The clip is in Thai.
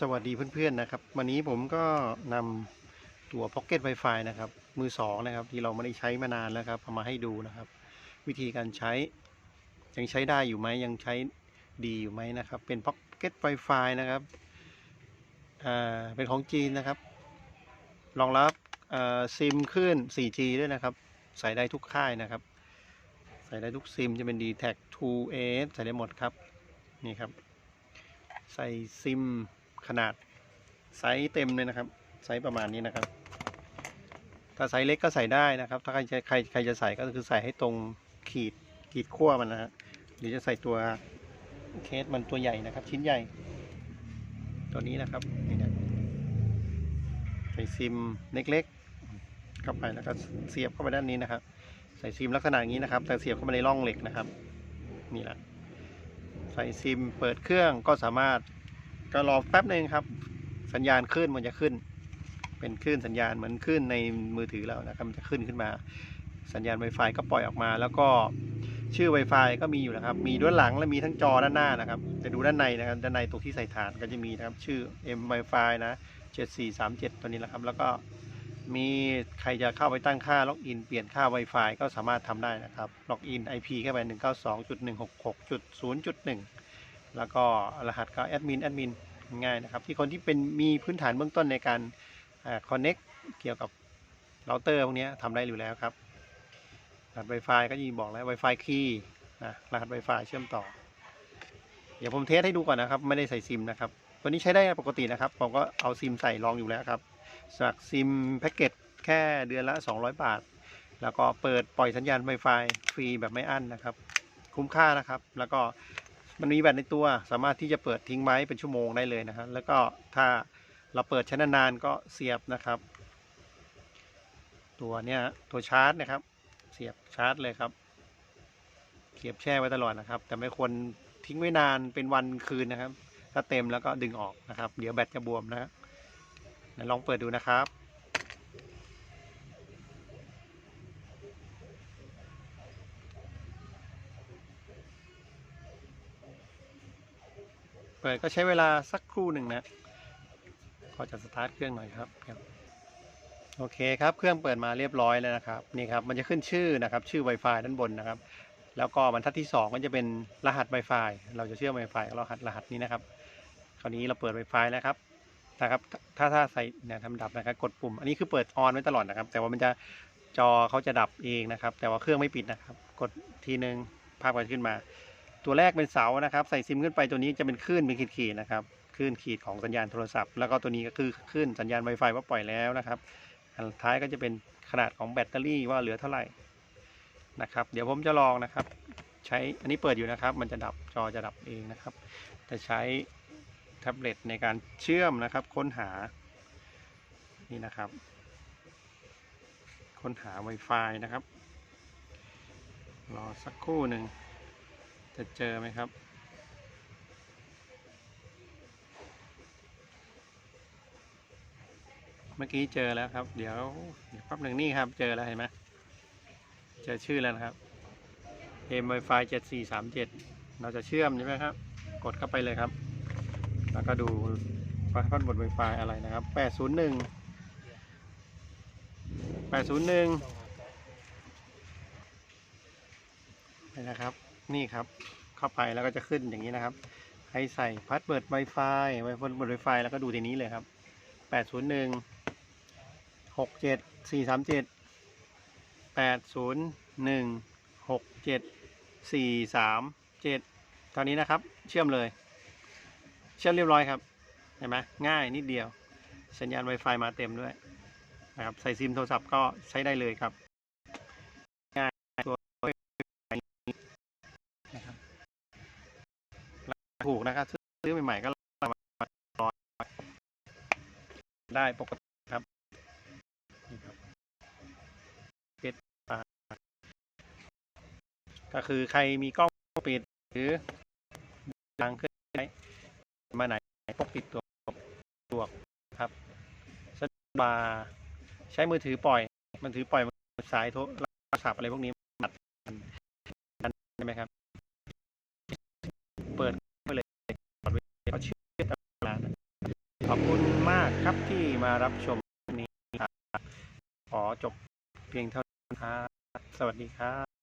สวัสดีเพื่อนๆนะครับ วันนี้ผมก็นำตัว Pocket Wi-Fi นะครับ มือสองนะครับ ที่เราไม่ได้ใช้มานานแล้วครับเอามาให้ดูนะครับ วิธีการใช้ยังใช้ได้อยู่ไหมยังใช้ดีอยู่ไหมนะครับ เป็น Pocket Wi-Fi นะครับเป็นของจีนนะครับรองรับซิมขึ้น 4G ด้วยนะครับ ใส่ได้ทุกค่ายนะครับ ใส่ได้ทุกซิมจะเป็น d t a c 2S ใส่ได้หมดครับ นี่ครับ ใส่ซิม ขนาดไซส์เต็มเลยนะครับ ไซส์ประมาณนี้นะครับ ถ้าไซส์เล็กก็ใส่ได้นะครับ ถ้าใครจะใครใครจะใส่ก็คือใส่ให้ตรงขีดขีดขั้วมันนะฮะหรือจะใส่ตัวเคสมันตัวใหญ่นะครับ ชิ้นใหญ่ ตัวนี้นะครับนี่นะใส่ซิมเล็กๆเข้าไปแล้วก็เสียบเข้าไปด้านนี้นะครับ ใส่ซิมลักษณะอย่างนี้นะครับ แต่เสียบเข้ามาในร่องเหล็กนะครับ นี่แหละใส่ซิมเปิดเครื่องก็สามารถ ก็รอแป๊บหนึ่งครับ สัญญาณขึ้นมันจะขึ้น เป็นคลื่นสัญญาณเหมือนคลื่นในมือถือเรานะครับมันจะขึ้นขึ้นมา สัญญาณ Wi-Fi ก็ปล่อยออกมา แล้วก็ชื่อ Wi-Fi ก็มีอยู่นะครับ มีด้านหลังและมีทั้งจอด้านหน้านะครับแต่ดูด้านในนะครับ ด้านในตรงที่ใส่ฐานก็จะมีนะครับ ชื่อ M Wi-Fi นะ7437 ตัวนี้แหละครับ แล้วก็มีใครจะเข้าไปตั้งค่าล็อกอินเปลี่ยนค่า Wi-Fi ก็สามารถทำได้นะครับ ล็อกอิน IP เข้าไป 192.166.0.1 แล้วก็รหัสก็แอดมินแอดมินง่ายนะครับ ที่คนที่เป็นมีพื้นฐานเบื้องต้นในการคอนเน็กเกี่ยวกับเราเตอร์พวกนี้ทำได้อยู่แล้วครับ รหัส Wi-Fi ก็ยีบอกแล้ว Wi-Fi key นะรหัส Wi-Fi เชื่อมต่อ เดี๋ยวผมเทสให้ดูก่อนนะครับ ไม่ได้ใส่ซิมนะครับ ตัวนี้ใช้ได้ปกตินะครับ ผมก็เอาซิมใส่ลองอยู่แล้วครับสมัครซิมแพ็กเกจแค่เดือนละ 200 บาท แล้วก็เปิดปล่อยสัญญาณ Wi-Fi ฟรีแบบไม่อั้นนะครับ คุ้มค่านะครับ แล้วก็ มันมีแบตในตัวสามารถที่จะเปิดทิ้งไว้เป็นชั่วโมงได้เลยนะครับแล้วก็ถ้าเราเปิดใช้นานๆก็เสียบนะครับ ตัวเนี้ยตัวชาร์จนะครับ เสียบชาร์จเลยครับ เสียบแช่ไว้ตลอดนะครับ แต่ไม่ควรทิ้งไว้นานเป็นวันคืนนะครับ ถ้าเต็มแล้วก็ดึงออกนะครับ เดี๋ยวแบตจะบวมนะฮะลองเปิดดูนะครับ ปิดก็ใช้เวลาสักครู่หนึ่งนะก็จะสตาร์ทเครื่องหน่อยครับโอเคครับเครื่องเปิดมาเรียบร้อยแล้วนะครับนี่ครับมันจะขึ้นชื่อนะครับ ชื่อ Wi-Fi ด้านบนนะครับ แล้วก็บรรทัดที่ 2 ก็จะเป็นรหัส Wi-Fi เราจะเชื่อม Wi-Fi กับรหัสรหัสนี้นะครับ คราวนี้เราเปิด Wi-Fi แล้วครับนะครับถ้าถ้าใส่เนี่ยทำดับนะครับ กดปุ่ม อันนี้คือเปิดออนไว้ตลอดนะครับ แต่ว่ามันจะจอเขาจะดับเองนะครับ แต่ว่าเครื่องไม่ปิดนะครับ กดทีนึงภาพก็จะขึ้นมา ตัวแรกเป็นเสานะครับใส่ซิมขึ้นไปตัวนี้จะเป็นคลื่นเป็นขีดๆนะครับคลื่นขีดของสัญญาณโทรศัพท์ แล้วก็ตัวนี้ก็คือคลื่นสัญญาณ Wi-Fi ว่าปล่อยแล้วนะครับอันท้ายก็จะเป็นขนาดของแบตเตอรี่ว่าเหลือเท่าไหร่นะครับ เดี๋ยวผมจะลองนะครับ ใช้อันนี้เปิดอยู่นะครับ มันจะดับจอจะดับเองนะครับ จะใช้แท็บเล็ตในการเชื่อมนะครับ ค้นหานี่นะครับ ค้นหา Wi-Fi นะครับ รอสักครู่หนึ่ง จะเจอไหมครับ เมื่อกี้เจอแล้วครับ เดี๋ยวเดี๋ยวแป๊บหนึ่งนี่ครับ เจอแล้วเห็นไหมเจอชื่อแล้วนะครับ M Wi-Fi 7437เราจะเชื่อมใช่ไหมครับ กดเข้าไปเลยครับ แล้วก็ดูพาสเวิร์ด Wi-Fi อะไรนะครับ801 801นี่นะครับ นี่ครับ เข้าไปแล้วก็จะขึ้นอย่างนี้นะครับ ให้ใส่พาสเวิร์ด Wi-Fi ไว้บน Wi-Fi แล้วก็ดูในนี้เลยครับ801หกเจ็ดสี่สามเจ็ดแปดศูนย์หนึ่งหกเจ็ดสี่สามเจ็ดตอนนี้นะครับ เชื่อมเลย เชื่อมเรียบร้อยครับเห็นไหมง่ายนิดเดียว สัญญาณ Wi-Fi มาเต็มด้วยนะครับใส่ซิมโทรศัพท์ก็ใช้ได้เลยครับ ถูกนะครับซื้อใหม่ๆก็ร้อยได้ปกตินี่ครับปิดปาก็คือใครมีกล้องปิดหรือดังขึ้นไหนมาไหนพกปิดตัวตัวครับสะดวกกว่าใช้มือถือปล่อย มันถือปล่อยสายโทรศัพท์อะไรพวกนี้ตัดกันใช่ไหมครับ เปิด เขาชื่อตลอดขอบคุณมากครับที่มารับชมนี้ขอจบเพียงเท่านี้ครับสวัสดีครับ